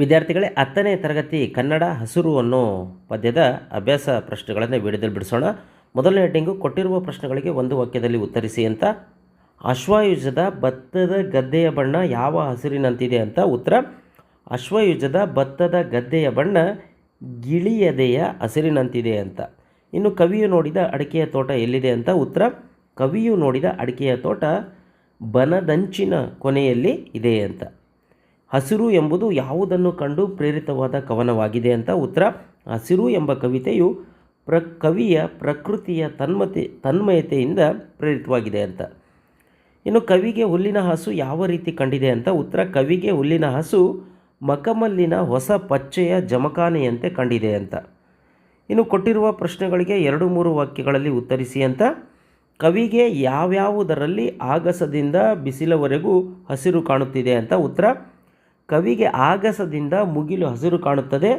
ವಿದ್ಯಾರ್ಥಿಗಳೇ ಹತ್ತನೇ ತರಗತಿ ಕನ್ನಡ ಹಸಿರು ಅನ್ನೋ ಪದ್ಯದ ಅಭ್ಯಾಸ ಪ್ರಶ್ನೆಗಳನ್ನು ವಿಡಿಯೋದಲ್ಲಿ ಬಿಡಿಸೋಣ. ಮೊದಲನೇ ಹೆಡ್ಡಿಂಗು, ಕೊಟ್ಟಿರುವ ಪ್ರಶ್ನೆಗಳಿಗೆ ಒಂದು ವಾಕ್ಯದಲ್ಲಿ ಉತ್ತರಿಸಿ ಅಂತ. ಅಶ್ವಯುಜದ ಭತ್ತದ ಗದ್ದೆಯ ಬಣ್ಣ ಯಾವ ಹಸಿರಿನಂತಿದೆ ಅಂತ ಉತ್ತರ. ಅಶ್ವಯುಜದ ಭತ್ತದ ಗದ್ದೆಯ ಬಣ್ಣ ಗಿಳಿಯದೆಯ ಹಸಿರಿನಂತಿದೆ ಅಂತ. ಇನ್ನು ಕವಿಯು ನೋಡಿದ ಅಡಿಕೆಯ ತೋಟ ಎಲ್ಲಿದೆ ಅಂತ ಉತ್ತರ. ಕವಿಯು ನೋಡಿದ ಅಡಿಕೆಯ ತೋಟ ಬನದಂಚಿನ ಕೊನೆಯಲ್ಲಿ ಇದೆ ಅಂತ. ಹಸಿರು ಎಂಬುದು ಯಾವುದನ್ನು ಕಂಡು ಪ್ರೇರಿತವಾದ ಕವನವಾಗಿದೆ ಅಂತ ಉತ್ತರ. ಹಸಿರು ಎಂಬ ಕವಿತೆಯು ಪ್ರ, ಕವಿಯ ಪ್ರಕೃತಿಯ ತನ್ಮತೆ, ತನ್ಮಯತೆಯಿಂದ ಪ್ರೇರಿತವಾಗಿದೆ ಅಂತ. ಇನ್ನು ಕವಿಗೆ ಹುಲ್ಲಿನ ಹಸು ಯಾವ ರೀತಿ ಕಂಡಿದೆ ಅಂತ ಉತ್ತರ. ಕವಿಗೆ ಹುಲ್ಲಿನ ಹಸು ಮಕಮಲ್ಲಿನ ಹೊಸ ಪಚ್ಚೆಯ ಜಮಖಾನೆಯಂತೆ ಕಂಡಿದೆ ಅಂತ. ಇನ್ನು ಕೊಟ್ಟಿರುವ ಪ್ರಶ್ನೆಗಳಿಗೆ ಎರಡು ಮೂರು ವಾಕ್ಯಗಳಲ್ಲಿ ಉತ್ತರಿಸಿ ಅಂತ. ಕವಿಗೆ ಯಾವ್ಯಾವುದರಲ್ಲಿ ಆಗಸದಿಂದ ಬಿಸಿಲವರೆಗೂ ಹಸಿರು ಕಾಣುತ್ತಿದೆ ಅಂತ ಉತ್ತರ. ಕವಿಗೆ ಆಗಸದಿಂದ ಮುಗಿಲು ಹಸಿರು ಕಾಣುತ್ತದೆ,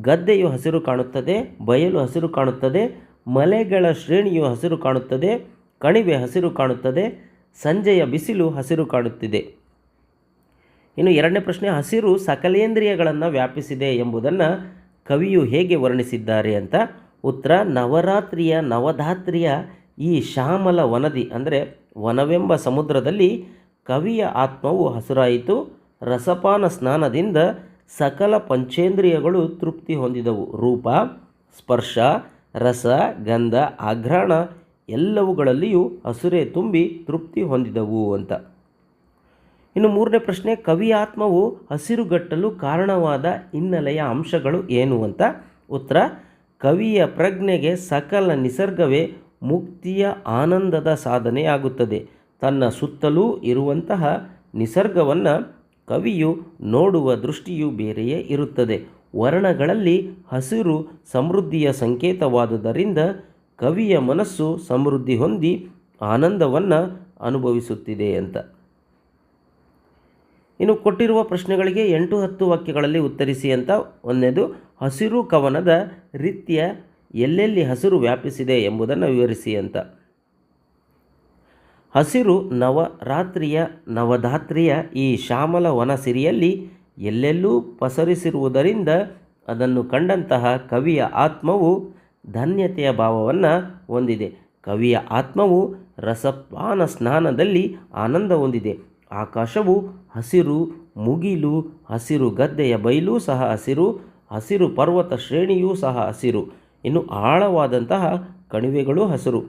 ಗದ್ದೆಯು ಹಸಿರು ಕಾಣುತ್ತದೆ, ಬಯಲು ಹಸಿರು ಕಾಣುತ್ತದೆ, ಮಲೆಗಳ ಶ್ರೇಣಿಯು ಹಸಿರು ಕಾಣುತ್ತದೆ, ಕಣಿವೆ ಹಸಿರು ಕಾಣುತ್ತದೆ, ಸಂಜೆಯ ಬಿಸಿಲು ಹಸಿರು ಕಾಣುತ್ತಿದೆ. ಇನ್ನು ಎರಡನೇ ಪ್ರಶ್ನೆ, ಹಸಿರು ಸಕಲೇಂದ್ರಿಯಗಳನ್ನು ವ್ಯಾಪಿಸಿದೆ ಎಂಬುದನ್ನು ಕವಿಯು ಹೇಗೆ ವರ್ಣಿಸಿದ್ದಾರೆ ಅಂತ? ಉತ್ತರ, ನವರಾತ್ರಿಯ ನವಧಾತ್ರಿಯ ಈ ಶ್ಯಾಮಲ ವನದಿ, ಅಂದರೆ ವನವೆಂಬ ಸಮುದ್ರದಲ್ಲಿ ಕವಿಯ ಆತ್ಮವು ಹಸುರಾಯಿತು. ರಸಪಾನ ಸ್ನಾನದಿಂದ ಸಕಲ ಪಂಚೇಂದ್ರಿಯಗಳು ತೃಪ್ತಿ ಹೊಂದಿದವು. ರೂಪ, ಸ್ಪರ್ಶ, ರಸ, ಗಂಧ, ಆಘ್ರಾಣ ಎಲ್ಲವುಗಳಲ್ಲಿಯೂ ಹಸುರೆ ತುಂಬಿ ತೃಪ್ತಿ ಹೊಂದಿದವು ಅಂತ. ಇನ್ನು ಮೂರನೇ ಪ್ರಶ್ನೆ, ಕವಿ ಆತ್ಮವು ಹಸಿರುಗಟ್ಟಲು ಕಾರಣವಾದ ಹಿನ್ನೆಲೆಯ ಅಂಶಗಳು ಏನು ಅಂತ? ಉತ್ತರ, ಕವಿಯ ಪ್ರಜ್ಞೆಗೆ ಸಕಲ ನಿಸರ್ಗವೇ ಮುಕ್ತಿಯ ಆನಂದದ ಸಾಧನೆಯಾಗುತ್ತದೆ. ತನ್ನ ಸುತ್ತಲೂ ಇರುವಂತಹ ನಿಸರ್ಗವನ್ನು ಕವಿಯು ನೋಡುವ ದೃಷ್ಟಿಯು ಬೇರೆಯೇ ಇರುತ್ತದೆ. ವರ್ಣಗಳಲ್ಲಿ ಹಸಿರು ಸಮೃದ್ಧಿಯ ಸಂಕೇತವಾದುದರಿಂದ ಕವಿಯ ಮನಸ್ಸು ಸಮೃದ್ಧಿ ಹೊಂದಿ ಆನಂದವನ್ನು ಅನುಭವಿಸುತ್ತಿದೆ ಅಂತ. ಇನ್ನು ಕೊಟ್ಟಿರುವ ಪ್ರಶ್ನೆಗಳಿಗೆ ಎಂಟು ಹತ್ತು ವಾಕ್ಯಗಳಲ್ಲಿ ಉತ್ತರಿಸಿ ಅಂತ ಒಂದನೇದು ಹಸಿರು ಕವನದ ರೀತಿಯ ಎಲ್ಲೆಲ್ಲಿ ಹಸಿರು ವ್ಯಾಪಿಸಿದೆ ಎಂಬುದನ್ನು ವಿವರಿಸಿ ಅಂತ. ಹಸಿರು ನವರಾತ್ರಿಯ ನವಧಾತ್ರಿಯ ಈ ಶ್ಯಾಮಲ ವನಸಿರಿಯಲ್ಲಿ ಎಲ್ಲೆಲ್ಲೂ ಪಸರಿಸಿರುವುದರಿಂದ ಅದನ್ನು ಕಂಡಂತಹ ಕವಿಯ ಆತ್ಮವು ಧನ್ಯತೆಯ ಭಾವವನ್ನು ಹೊಂದಿದೆ. ಕವಿಯ ಆತ್ಮವು ರಸಪಾನ ಸ್ನಾನದಲ್ಲಿ ಆನಂದ ಹೊಂದಿದೆ. ಆಕಾಶವು ಹಸಿರು, ಮುಗಿಲು ಹಸಿರು, ಗದ್ದೆಯ ಬಯಲು ಸಹ ಹಸಿರು ಹಸಿರು ಪರ್ವತ ಶ್ರೇಣಿಯೂ ಸಹ ಹಸಿರು. ಇನ್ನು ಆಳವಾದಂತಹ ಕಣಿವೆಗಳು ಹಸಿರು.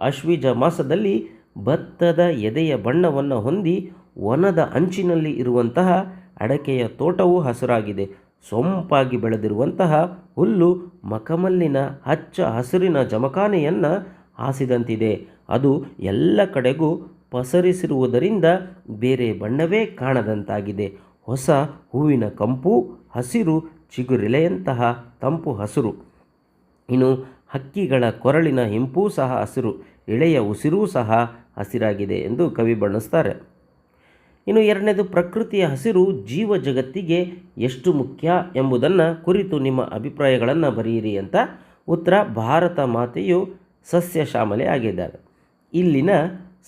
ಅಶ್ವಿಜ ಮಾಸದಲ್ಲಿ ಭತ್ತದ ಎದೆಯ ಬಣ್ಣವನ್ನು ಹೊಂದಿ ವನದ ಅಂಚಿನಲ್ಲಿ ಇರುವಂತಹ ಅಡಕೆಯ ತೋಟವು ಹಸಿರಾಗಿದೆ. ಸೊಂಪಾಗಿ ಬೆಳೆದಿರುವಂತಹ ಹುಲ್ಲು ಮಕಮಲ್ಲಿನ ಹಚ್ಚ ಹಸಿರಿನ ಜಮಖಾನೆಯನ್ನು ಹಾಸಿದಂತಿದೆ. ಅದು ಎಲ್ಲ ಕಡೆಗೂ ಪಸರಿಸಿರುವುದರಿಂದ ಬೇರೆ ಬಣ್ಣವೇ ಕಾಣದಂತಾಗಿದೆ. ಹೊಸ ಹೂವಿನ ಕಂಪು, ಹಸಿರು ಚಿಗುರಿಲೆಯಂತಹ ತಂಪು ಹಸಿರು. ಇನ್ನು ಹಕ್ಕಿಗಳ ಕೊರಳಿನ ಹಿಂಪೂ ಸಹ ಹಸಿರು. ಎಳೆಯ ಉಸಿರೂ ಸಹ ಹಸಿರಾಗಿದೆ ಎಂದು ಕವಿ ಬಣ್ಣಿಸ್ತಾರೆ. ಇನ್ನು ಎರಡನೇದು, ಪ್ರಕೃತಿಯ ಹಸಿರು ಜೀವ ಜಗತ್ತಿಗೆ ಎಷ್ಟು ಮುಖ್ಯ ಎಂಬುದನ್ನು ಕುರಿತು ನಿಮ್ಮ ಅಭಿಪ್ರಾಯಗಳನ್ನು ಬರೆಯಿರಿ ಅಂತ ಉತ್ತರ ಭಾರತ ಮಾತೆಯು ಸಸ್ಯ ಶ್ಯಾಮಲೆ ಆಗಿದ್ದಾರೆ. ಇಲ್ಲಿನ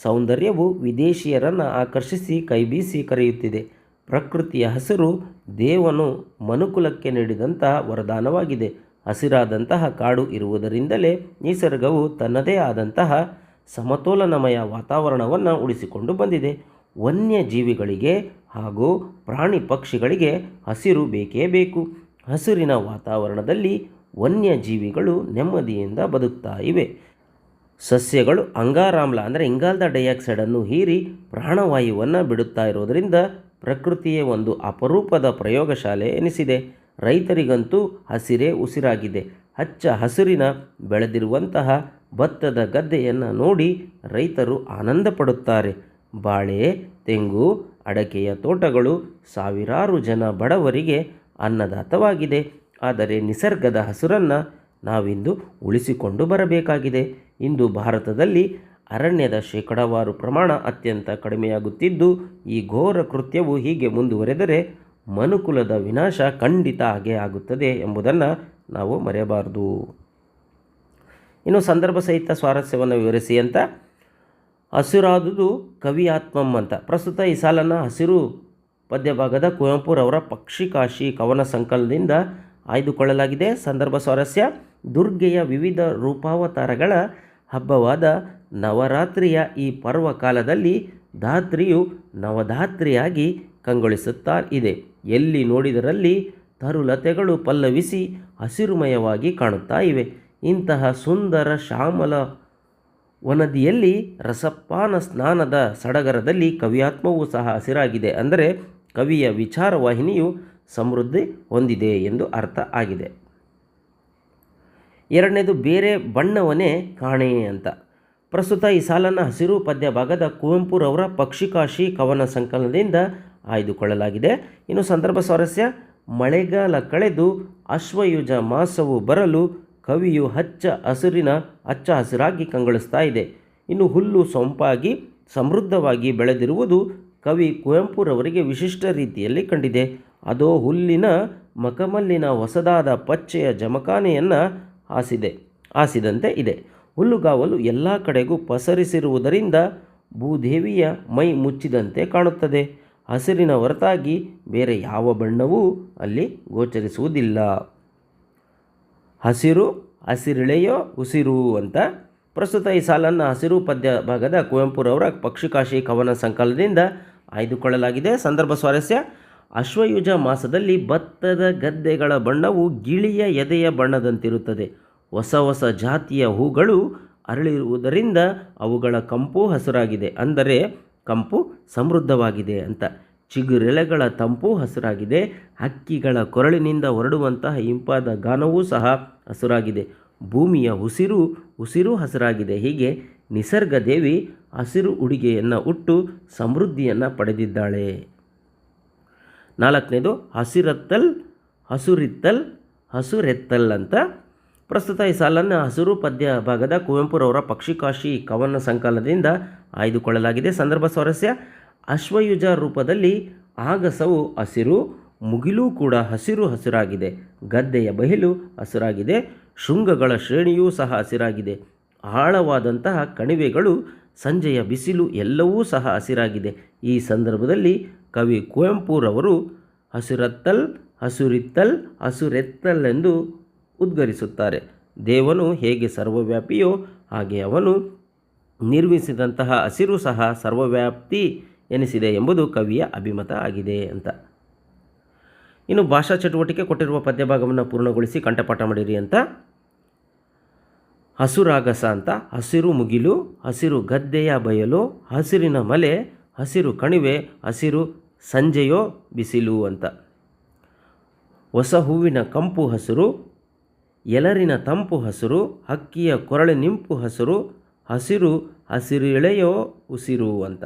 ಸೌಂದರ್ಯವು ವಿದೇಶಿಯರನ್ನು ಆಕರ್ಷಿಸಿ ಕೈಬೀಸಿ ಕರೆಯುತ್ತಿದೆ. ಪ್ರಕೃತಿಯ ಹಸಿರು ದೇವನು ಮನುಕುಲಕ್ಕೆ ನೀಡಿದಂತಹ ವರದಾನವಾಗಿದೆ. ಹಸಿರಾದಂತಹ ಕಾಡು ಇರುವುದರಿಂದಲೇ ನಿಸರ್ಗವು ತನ್ನದೇ ಆದಂತಹ ಸಮತೋಲನಮಯ ವಾತಾವರಣವನ್ನು ಉಳಿಸಿಕೊಂಡು ಬಂದಿದೆ. ವನ್ಯಜೀವಿಗಳಿಗೆ ಹಾಗೂ ಪ್ರಾಣಿ ಪಕ್ಷಿಗಳಿಗೆ ಹಸಿರು ಬೇಕೇ ಬೇಕು. ಹಸಿರಿನ ವಾತಾವರಣದಲ್ಲಿ ವನ್ಯಜೀವಿಗಳು ನೆಮ್ಮದಿಯಿಂದ ಬದುಕ್ತಾ ಇವೆ. ಸಸ್ಯಗಳು ಅಂಗಾರಾಮ್ಲ ಅಂದರೆ ಇಂಗಾಲದ ಡೈಆಕ್ಸೈಡನ್ನು ಹೀರಿ ಪ್ರಾಣವಾಯುವನ್ನು ಬಿಡುತ್ತಾ ಇರೋದರಿಂದ ಪ್ರಕೃತಿಯೇ ಒಂದು ಅಪರೂಪದ ಪ್ರಯೋಗಶಾಲೆ ಎನಿಸಿದೆ. ರೈತರಿಗಂತೂ ಹಸಿರೇ ಉಸಿರಾಗಿದೆ. ಹಚ್ಚ ಹಸಿರಿನ ಬೆಳೆದಿರುವಂತಹ ಭತ್ತದ ಗದ್ದೆಯನ್ನು ನೋಡಿ ರೈತರು ಆನಂದ ಪಡುತ್ತಾರೆ. ಬಾಳೆ, ತೆಂಗು, ಅಡಕೆಯ ತೋಟಗಳು ಸಾವಿರಾರು ಜನ ಬಡವರಿಗೆ ಅನ್ನದಾತವಾಗಿದೆ. ಆದರೆ ನಿಸರ್ಗದ ಹಸುರನ್ನು ನಾವಿಂದು ಉಳಿಸಿಕೊಂಡು ಬರಬೇಕಾಗಿದೆ. ಇಂದು ಭಾರತದಲ್ಲಿ ಅರಣ್ಯದ ಶೇಕಡಾವಾರು ಪ್ರಮಾಣ ಅತ್ಯಂತ ಕಡಿಮೆಯಾಗುತ್ತಿದ್ದು, ಈ ಘೋರ ಕೃತ್ಯವು ಹೀಗೆ ಮುಂದುವರೆದರೆ ಮನುಕುಲದ ವಿನಾಶ ಖಂಡಿತ ಹಾಗೆ ಆಗುತ್ತದೆ ಎಂಬುದನ್ನು ನಾವು ಮರೆಯಬಾರದು. ಇನ್ನು ಸಂದರ್ಭ ಸಹಿತ ಸ್ವಾರಸ್ಯವನ್ನು ವಿವರಿಸಿ ಅಂತ, ಹಸಿರಾದುದು ಕವಿ ಆತ್ಮಂ ಅಂತ. ಪ್ರಸ್ತುತ ಈ ಸಾಲನ್ನು ಹಸಿರು ಪದ್ಯಭಾಗದ ಕುವೆಂಪುರವರ ಪಕ್ಷಿಕಾಶಿ ಕವನ ಸಂಕಲನದಿಂದ ಆಯ್ದುಕೊಳ್ಳಲಾಗಿದೆ. ಸಂದರ್ಭ ಸ್ವಾರಸ್ಯ, ದುರ್ಗೆಯ ವಿವಿಧ ರೂಪಾವತಾರಗಳ ಹಬ್ಬವಾದ ನವರಾತ್ರಿಯ ಈ ಪರ್ವ ಕಾಲದಲ್ಲಿ ಧಾತ್ರಿಯು ನವಧಾತ್ರಿಯಾಗಿ ಕಂಗೊಳಿಸುತ್ತಾ ಇದೆ. ಎಲ್ಲಿ ನೋಡಿದರಲ್ಲಿ ತರುಲತೆಗಳು ಪಲ್ಲವಿಸಿ ಹಸಿರುಮಯವಾಗಿ ಕಾಣುತ್ತಾ ಇವೆ. ಇಂತಹ ಸುಂದರ ಶ್ಯಾಮಲ ವನದಿಯಲ್ಲಿ ರಸಪಾನ ಸ್ನಾನದ ಸಡಗರದಲ್ಲಿ ಕವಿಯಾತ್ಮವೂ ಸಹ ಹಸಿರಾಗಿದೆ. ಅಂದರೆ ಕವಿಯ ವಿಚಾರವಾಹಿನಿಯು ಸಮೃದ್ಧಿ ಹೊಂದಿದೆ ಎಂದು ಅರ್ಥ ಆಗಿದೆ. ಎರಡನೇದು, ಬೇರೆ ಬಣ್ಣವನೇ ಕಾಣೆ ಅಂತ. ಪ್ರಸ್ತುತ ಈ ಸಾಲನ್ನು ಹಸಿರು ಪದ್ಯ ಭಾಗದ ಕುವೆಂಪುರವರ ಪಕ್ಷಿಕಾಶಿ ಕವನ ಸಂಕಲನದಿಂದ ಆಯ್ದುಕೊಳ್ಳಲಾಗಿದೆ. ಇನ್ನು ಸಂದರ್ಭ ಸ್ವಾರಸ್ಯ, ಮಳೆಗಾಲ ಕಳೆದು ಅಶ್ವಯುಜ ಮಾಸವು ಬರಲು ಕವಿಯು ಹಚ್ಚ ಹಸಿರಿನ ಹಚ್ಚ ಹಸಿರಾಗಿ ಕಂಗೊಳಿಸ್ತಾ ಇದೆ. ಇನ್ನು ಹುಲ್ಲು ಸೊಂಪಾಗಿ ಸಮೃದ್ಧವಾಗಿ ಬೆಳೆದಿರುವುದು ಕವಿ ಕುವೆಂಪುರವರಿಗೆ ವಿಶಿಷ್ಟ ರೀತಿಯಲ್ಲಿ ಕಂಡಿದೆ. ಅದೋ ಹುಲ್ಲಿನ ಮಕಮಲ್ಲಿನ ಹೊಸದಾದ ಪಚ್ಚೆಯ ಜಮಖಾನೆಯನ್ನು ಹಾಸಿದೆ, ಹಾಸಿದಂತೆ ಇದೆ. ಹುಲ್ಲುಗಾವಲು ಎಲ್ಲ ಕಡೆಗೂ ಪಸರಿಸಿರುವುದರಿಂದ ಭೂದೇವಿಯ ಮೈ ಮುಚ್ಚಿದಂತೆ ಕಾಣುತ್ತದೆ. ಹಸಿರಿನ ಹೊರತಾಗಿ ಬೇರೆ ಯಾವ ಬಣ್ಣವೂ ಅಲ್ಲಿ ಗೋಚರಿಸುವುದಿಲ್ಲ. ಹಸಿರು ಹಸಿರಿಳೆಯೋ ಉಸಿರು ಅಂತ ಪ್ರಸ್ತುತ ಈ ಸಾಲನ್ನು ಹಸಿರು ಪದ್ಯ ಭಾಗದ ಕುವೆಂಪುರವರ ಪಕ್ಷಿಕಾಶಿ ಕವನ ಸಂಕಲನದಿಂದ ಆಯ್ದುಕೊಳ್ಳಲಾಗಿದೆ. ಸಂದರ್ಭ ಸ್ವಾರಸ್ಯ. ಅಶ್ವಯುಜ ಮಾಸದಲ್ಲಿ ಭತ್ತದ ಗದ್ದೆಗಳ ಬಣ್ಣವು ಗಿಳಿಯ ಎದೆಯ ಬಣ್ಣದಂತಿರುತ್ತದೆ. ಹೊಸ ಹೊಸ ಜಾತಿಯ ಹೂಗಳು ಅರಳಿರುವುದರಿಂದ ಅವುಗಳ ಕಂಪು ಹಸಿರಾಗಿದೆ. ಅಂದರೆ ಕಂಪು ಸಮೃದ್ಧವಾಗಿದೆ ಅಂತ. ಚಿಗುರೆಲೆಗಳ ತಂಪು ಹಸಿರಾಗಿದೆ. ಹಕ್ಕಿಗಳ ಕೊರಳಿನಿಂದ ಹೊರಡುವಂತಹ ಇಂಪಾದ ಗಾನವೂ ಸಹ ಹಸಿರಾಗಿದೆ. ಭೂಮಿಯ ಉಸಿರು ಉಸಿರು ಹಸಿರಾಗಿದೆ. ಹೀಗೆ ನಿಸರ್ಗ ದೇವಿ ಹಸಿರು ಉಡುಗೆಯನ್ನು ಉಟ್ಟು ಸಮೃದ್ಧಿಯನ್ನು ಪಡೆದಿದ್ದಾಳೆ. ನಾಲ್ಕನೇದು ಹಸಿರತ್ತಲ್, ಹಸುರಿತ್ತಲ್, ಹಸುರೆತ್ತಲ್ ಅಂತ ಪ್ರಸ್ತುತ ಈ ಸಾಲನ್ನು ಹಸಿರು ಪದ್ಯ ಭಾಗದ ಕುವೆಂಪುರವರ ಪಕ್ಷಿಕಾಶಿ ಕವನ ಸಂಕಲನದಿಂದ ಆಯ್ದುಕೊಳ್ಳಲಾಗಿದೆ. ಸಂದರ್ಭ ಸ್ವಾರಸ್ಯ. ಅಶ್ವಯುಜ ರೂಪದಲ್ಲಿ ಆಗಸವು ಹಸಿರು, ಮುಗಿಲೂ ಕೂಡ ಹಸಿರು ಹಸಿರಾಗಿದೆ. ಗದ್ದೆಯ ಬಹಿಲು ಹಸಿರಾಗಿದೆ. ಶೃಂಗಗಳ ಶ್ರೇಣಿಯೂ ಸಹ ಹಸಿರಾಗಿದೆ. ಆಳವಾದಂತಹ ಕಣಿವೆಗಳು, ಸಂಜೆಯ ಬಿಸಿಲು ಎಲ್ಲವೂ ಸಹ ಹಸಿರಾಗಿದೆ. ಈ ಸಂದರ್ಭದಲ್ಲಿ ಕವಿ ಕುವೆಂಪುರವರು ಹಸಿರತ್ತಲ್, ಹಸುರಿತ್ತಲ್ ಹಸುರೆತ್ತಲ್ ಎಂದು ಉದ್ಗರಿಸುತ್ತಾರೆ. ದೇವನು ಹೇಗೆ ಸರ್ವವ್ಯಾಪಿಯೋ ಹಾಗೆ ಅವನು ನಿರ್ಮಿಸಿದಂತಹ ಹಸಿರು ಸಹ ಸರ್ವವ್ಯಾಪ್ತಿ ಎನಿಸಿದೆ ಎಂಬುದು ಕವಿಯ ಅಭಿಮತ ಆಗಿದೆ ಅಂತ. ಇನ್ನು ಭಾಷಾ ಚಟುವಟಿಕೆ ಕೊಟ್ಟಿರುವ ಪದ್ಯಭಾಗವನ್ನು ಪೂರ್ಣಗೊಳಿಸಿ ಕಂಠಪಾಠ ಮಾಡಿರಿ ಅಂತ. ಹಸುರಾಗಸ ಅಂತ. ಹಸಿರು ಮುಗಿಲು, ಹಸಿರು ಗದ್ದೆಯ ಬಯಲು, ಹಸಿರಿನ ಮಲೆ, ಹಸಿರು ಕಣಿವೆ, ಹಸಿರು ಸಂಜೆಯೋ ಬಿಸಿಲು ಅಂತ. ಹೊಸ ಹೂವಿನ ಕಂಪು ಹಸಿರು ಎಲರಿನ ತಂಪು ಹಸಿರು ಹಕ್ಕಿಯ ಕೊರಳೆ ನಿಂಪು ಹಸಿರು ಹಸಿರು ಹಸಿರು ಎಳೆಯೋ ಉಸಿರು ಅಂತ.